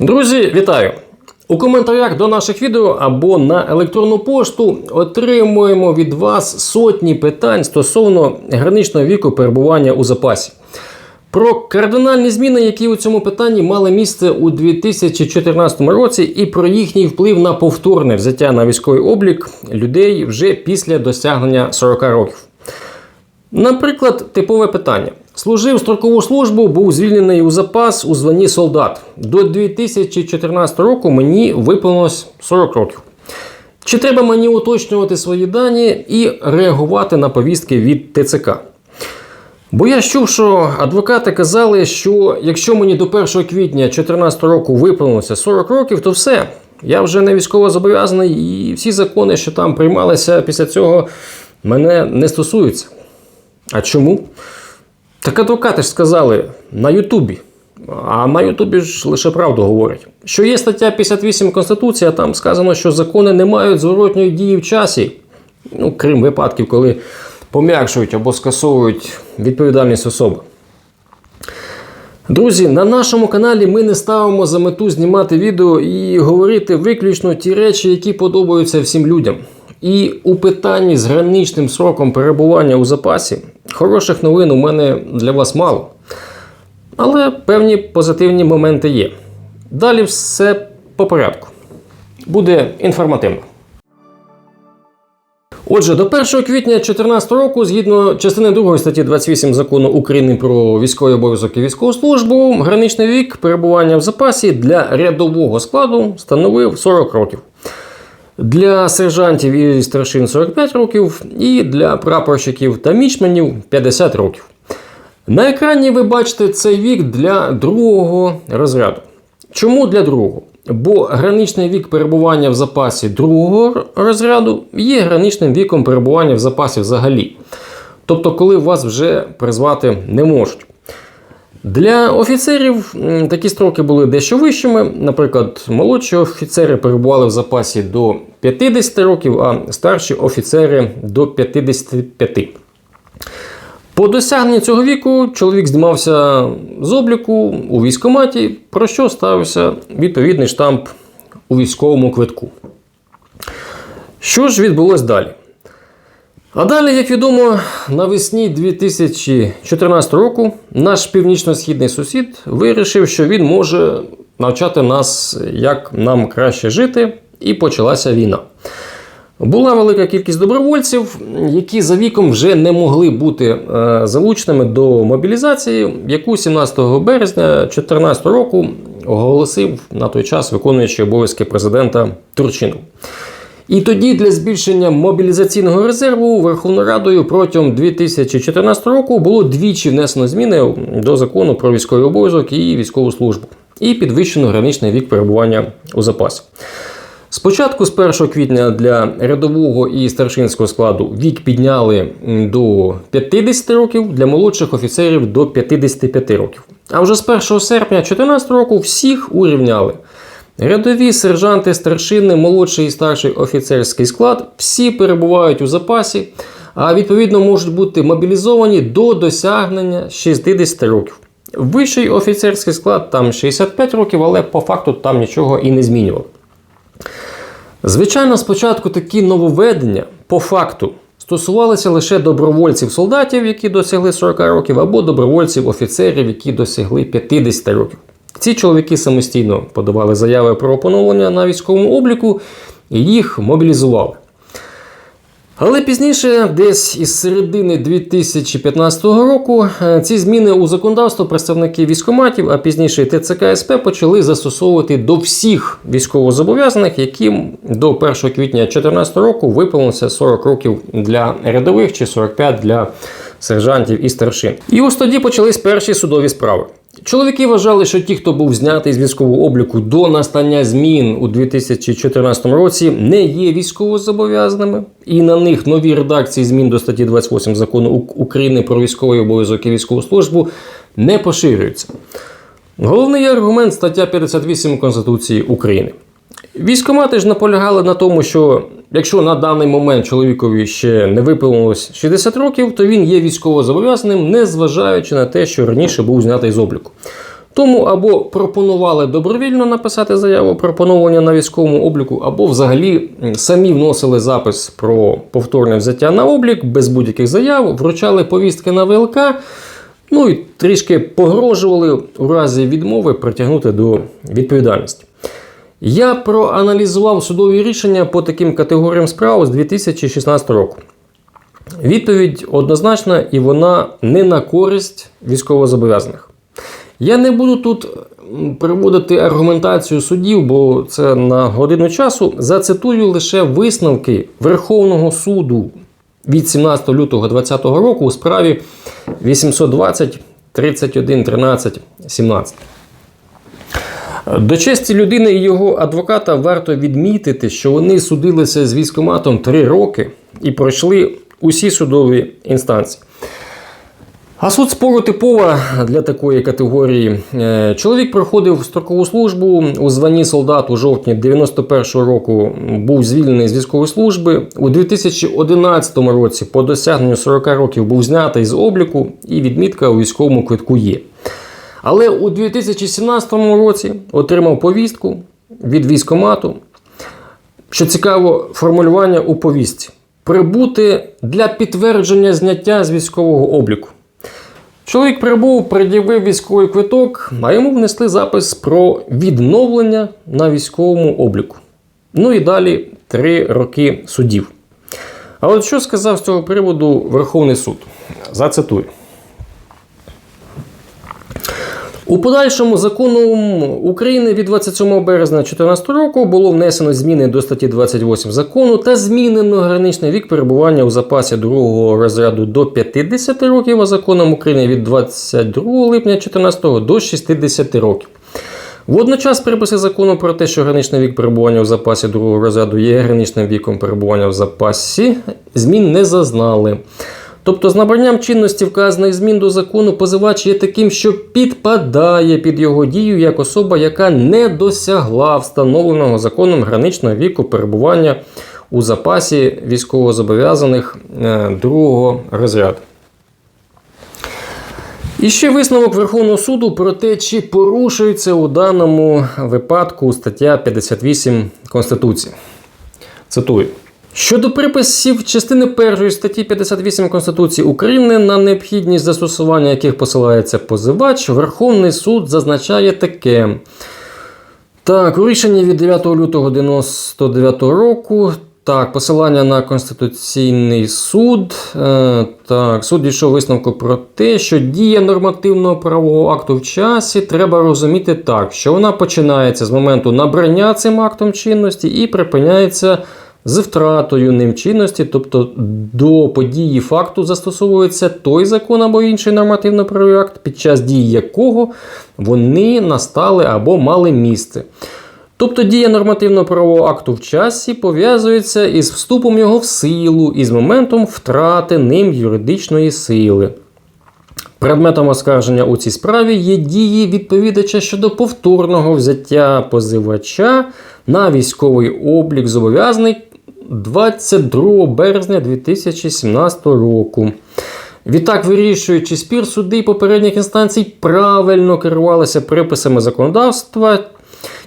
Друзі, вітаю! У коментарях до наших відео або на електронну пошту отримуємо від вас сотні питань стосовно граничного віку перебування у запасі. Про кардинальні зміни, які у цьому питанні мали місце у 2014 році, і про їхній вплив на повторне взяття на військовий облік людей вже після досягнення 40 років. Наприклад, типове питання. Служив строкову службу, був звільнений у запас у званні солдат. До 2014 року мені виповнилось 40 років. Чи треба мені уточнювати свої дані і реагувати на повістки від ТЦК? Бо я чув, що адвокати казали, що якщо мені до 1 квітня 2014 року виповнилося 40 років, то все. Я вже не військово зобов'язаний, і всі закони, що там приймалися після цього, мене не стосуються. А чому? Так адвокати ж сказали на Ютубі. А на Ютубі ж лише правду говорять. Що є стаття 58 Конституції, а там сказано, що закони не мають зворотньої дії в часі. Ну, крім випадків, коли пом'якшують або скасовують відповідальність особи. Друзі, на нашому каналі ми не ставимо за мету знімати відео і говорити виключно ті речі, які подобаються всім людям. І у питанні з граничним сроком перебування у запасі хороших новин у мене для вас мало. Але певні позитивні моменти є. Далі все по порядку. Буде інформативно. Отже, до 1 квітня 2014 року, згідно частини 2 статті 28 закону України про військовий обов'язок і військову службу, граничний вік перебування в запасі для рядового складу становив 40 років. Для сержантів і старшин 45 років, і для прапорщиків та мічменів 50 років. На екрані ви бачите цей вік для другого розряду. Чому для другого? Бо граничний вік перебування в запасі другого розряду є граничним віком перебування в запасі взагалі. Тобто, коли вас вже призвати не можуть. Для офіцерів такі строки були дещо вищими. Наприклад, молодші офіцери перебували в запасі до 50 років, а старші офіцери до 55. По досягненню цього віку чоловік знімався з обліку у військкоматі, про що ставився відповідний штамп у військовому квитку. Що ж відбулось далі? А далі, як відомо, навесні 2014 року наш північно-східний сусід вирішив, що він може навчати нас, як нам краще жити, і почалася війна. Була велика кількість добровольців, які за віком вже не могли бути е, залученими до мобілізації, яку 17 березня 2014 року оголосив на той час виконуючий обов'язки президента Турчинов. І тоді для збільшення мобілізаційного резерву Верховною Радою протягом 2014 року було двічі внесено зміни до закону про військовий обов'язок і військову службу, і підвищено граничний вік перебування у запасі. Спочатку з 1 квітня для рядового і старшинського складу вік підняли до 50 років, для молодших офіцерів до 55 років. А вже з 1 серпня 2014 року всіх урівняли. Рядові сержанти, старшини, молодший і старший офіцерський склад всі перебувають у запасі, а відповідно можуть бути мобілізовані до досягнення 60 років. Вищий офіцерський склад там 65 років, але по факту там нічого і не змінювало. Звичайно, спочатку такі нововведення по факту стосувалися лише добровольців-солдатів, які досягли 40 років, або добровольців-офіцерів, які досягли 50 років. Ці чоловіки самостійно подавали заяви про поновлення на військовому обліку і їх мобілізували. Але пізніше, десь із середини 2015 року, е, ці зміни у законодавство представники військоматів, а пізніше ТЦК СП почали застосовувати до всіх військовозобов'язаних, яким до 1 квітня 2014 року виповнилося 40 років для рядових чи 45 для сержантів і старшин. І ось тоді почались перші судові справи. Чоловіки вважали, що ті, хто був знятий з військового обліку до настання змін у 2014 році, не є військовозобов'язаними, і на них нові редакції змін до статті 28 закону України про військовий обов'язок і військову службу не поширюються. Головний аргумент стаття 58 Конституції України. Військомати ж наполягали на тому, що якщо на даний момент чоловікові ще не виповнилось 60 років, то він є військовозобов'язаним, не зважаючи на те, що раніше був знятий з обліку. Тому або пропонували добровільно написати заяву про поновлення на військовому обліку, або взагалі самі вносили запис про повторне взяття на облік без будь-яких заяв, вручали повістки на ВЛК, ну і трішки погрожували у разі відмови притягнути до відповідальності. Я проаналізував судові рішення по таким категоріям справ з 2016 року. Відповідь однозначна і вона не на користь військовозобов'язаних. Я не буду тут приводити аргументацію судів, бо це на годину часу. Зацитую лише висновки Верховного суду від 17 лютого 2020 року у справі 820 31 13 17. До честі людини і його адвоката варто відмітити, що вони судилися з військоматом 3 роки і пройшли усі судові інстанції. А суд спору типова для такої категорії. Е, Чоловік проходив строкову службу у званні солдат у жовтні 91-го року. Був звільнений з військової служби. У 2011 році по досягненню 40 років був знятий з обліку, і відмітка у військовому квитку є. Але у 2017 році отримав повістку від військомату. Що цікаво, формулювання у повістці: прибути для підтвердження зняття з військового обліку. Чоловік прибув, пред'явив військовий квиток, а йому внесли запис про відновлення на військовому обліку. Ну і далі три роки судів. А от що сказав з цього приводу Верховний суд? Зацитую. У подальшому законом України від 27 березня 2014 року було внесено зміни до статті 28 закону та змінено граничний вік перебування у запасі другого розряду до 50 років, а законом України від 22 липня 2014 до 60 років. Водночас приписи закону про те, що граничний вік перебування у запасі другого розряду є граничним віком перебування в запасі, змін не зазнали. Тобто, з набранням чинності вказаних змін до закону позивач є таким, що підпадає під його дію як особа, яка не досягла встановленого законом граничного віку перебування у запасі військовозобов'язаних е, другого розряду. І ще висновок Верховного суду про те, чи порушується у даному випадку стаття 58 Конституції. Цитую. Щодо приписів частини 1 статті 58 Конституції України, на необхідність застосування яких посилається позивач, Верховний суд зазначає таке. Так, у рішенні від 9 лютого 99 року. Так, посилання на Конституційний суд. Е, так, суд дійшов висновку про те, що дія нормативного правового акту в часі треба розуміти так, що вона починається з моменту набрання цим актом чинності і припиняється з втратою ним чинності, тобто до події факту застосовується той закон або інший нормативно-правовий акт, під час дії якого вони настали або мали місце. Тобто дія нормативно-правового акту в часі пов'язується із вступом його в силу і з моментом втрати ним юридичної сили. Предметом оскарження у цій справі є дії відповідача щодо повторного взяття позивача на військовий облік зобов'язаний 22 березня 2017 року. Відтак, вирішуючи спір, суди попередніх інстанцій правильно керувалися приписами законодавства,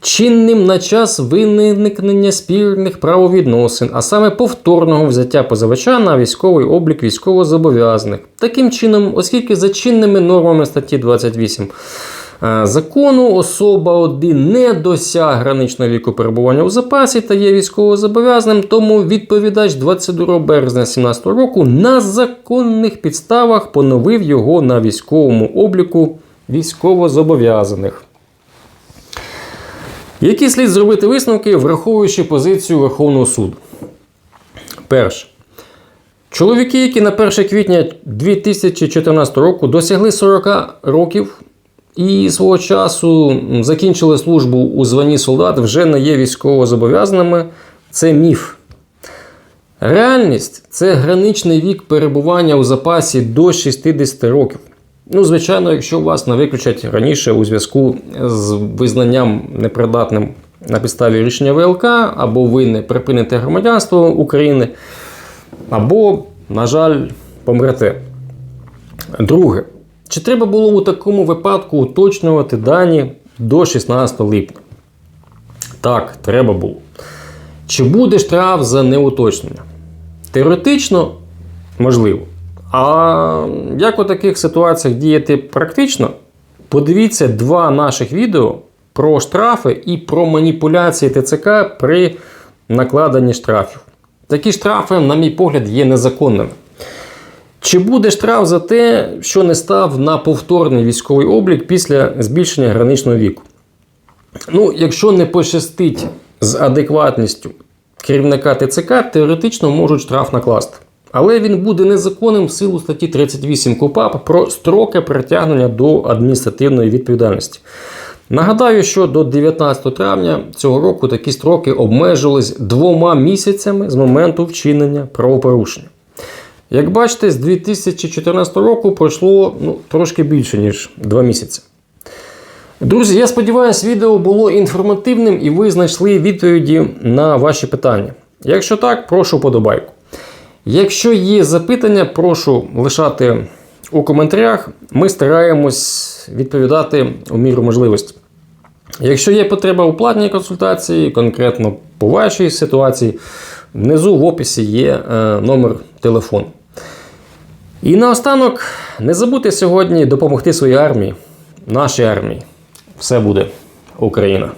чинним на час виникнення спірних правовідносин, а саме повторного взяття позивача на військовий облік військовозобов'язаних. Таким чином, оскільки за чинними нормами статті 28 е, закону особа 1 не досяг граничного віку перебування у запасі та є військовозобов'язаним, тому відповідач 22 березня 2017 року на законних підставах поновив його на військовому обліку військовозобов'язаних. Які слід зробити висновки, враховуючи позицію Верховного суду? Перше. Чоловіки, які на 1 квітня 2014 року досягли 40 років і свого часу закінчили службу у званні солдат, вже не є військовозобов'язаними. Це міф. Реальність це граничний вік перебування у запасі до 60 років. Ну, звичайно, якщо вас не виключать раніше у зв'язку з визнанням непридатним на підставі рішення ВЛК, або ви не припините громадянство України, або, на жаль, помрете. Друге, Чи треба було у такому випадку уточнювати дані до 16 липня? Так, треба було. Чи буде штраф за неуточнення? Теоретично можливо. А як у таких ситуаціях діяти практично? Подивіться два наших відео про штрафи і про маніпуляції ТЦК при накладенні штрафів. Такі штрафи, на мій погляд, є незаконними. Чи буде штраф за те, що не став на повторний військовий облік після збільшення граничного віку? Ну, якщо не пощастить з адекватністю керівника ТЦК, теоретично можуть штраф накласти. Але він буде незаконним в силу статті 38 КУПАП про строки притягнення до адміністративної відповідальності. Нагадаю, що до 19 травня цього року такі строки обмежувались двома місяцями з моменту вчинення правопорушення. Як бачите, з 2014 року пройшло ну, трошки більше, ніж два місяці. Друзі, я сподіваюся, відео було інформативним і ви знайшли відповіді на ваші питання. Якщо так, прошу подобайку. Якщо є запитання, прошу лишати у коментарях. Ми стараємось відповідати у міру можливості. Якщо є потреба у платній консультації, конкретно по вашій ситуації, внизу в описі є е, номер телефону. І наостанок, не забудьте сьогодні допомогти своїй армії, нашій армії. Все буде Україна!